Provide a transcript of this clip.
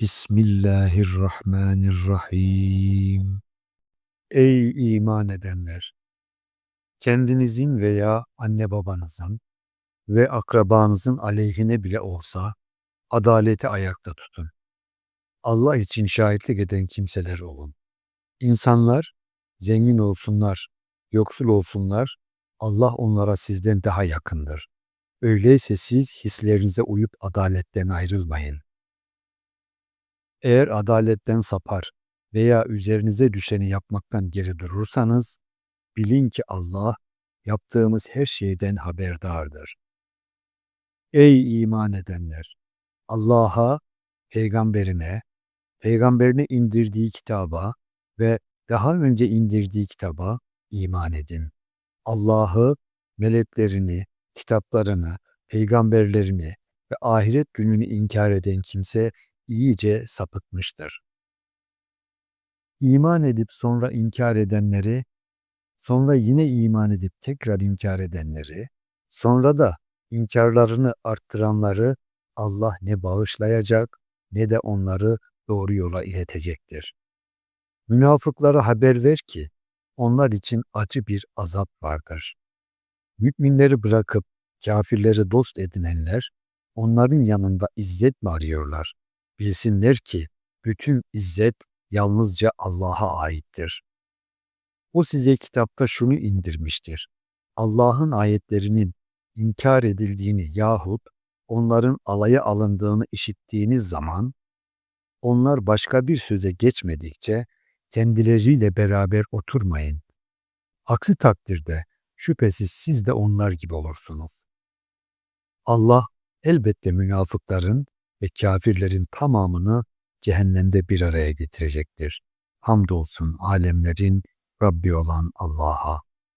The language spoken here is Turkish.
Bismillahirrahmanirrahim. Ey iman edenler! Kendinizin veya anne babanızın ve akrabanızın aleyhine bile olsa adaleti ayakta tutun. Allah için şahitlik eden kimseler olun. İnsanlar zengin olsunlar, yoksul olsunlar, Allah onlara sizden daha yakındır. Öyleyse siz hislerinize uyup adaletten ayrılmayın. Eğer adaletten sapar veya üzerinize düşeni yapmaktan geri durursanız, bilin ki Allah yaptığımız her şeyden haberdardır. Ey iman edenler! Allah'a, peygamberine, peygamberine indirdiği kitaba ve daha önce indirdiği kitaba iman edin. Allah'ı, meleklerini, kitaplarını, peygamberlerini ve ahiret gününü inkar eden kimse iyice sapıtmıştır. İman edip sonra inkar edenleri, sonra yine iman edip tekrar inkar edenleri, sonra da inkarlarını arttıranları Allah ne bağışlayacak ne de onları doğru yola iletecektir. Münafıklara haber ver ki onlar için acı bir azap vardır. Müminleri bırakıp kafirleri dost edinenler onların yanında izzet mi arıyorlar? Bilsinler ki bütün izzet yalnızca Allah'a aittir. O size kitapta şunu indirmiştir. Allah'ın ayetlerinin inkar edildiğini yahut onların alaya alındığını işittiğiniz zaman onlar başka bir söze geçmedikçe kendileriyle beraber oturmayın. Aksi takdirde şüphesiz siz de onlar gibi olursunuz. Allah elbette münafıkların ve kafirlerin tamamını cehennemde bir araya getirecektir. Hamdolsun alemlerin Rabbi olan Allah'a.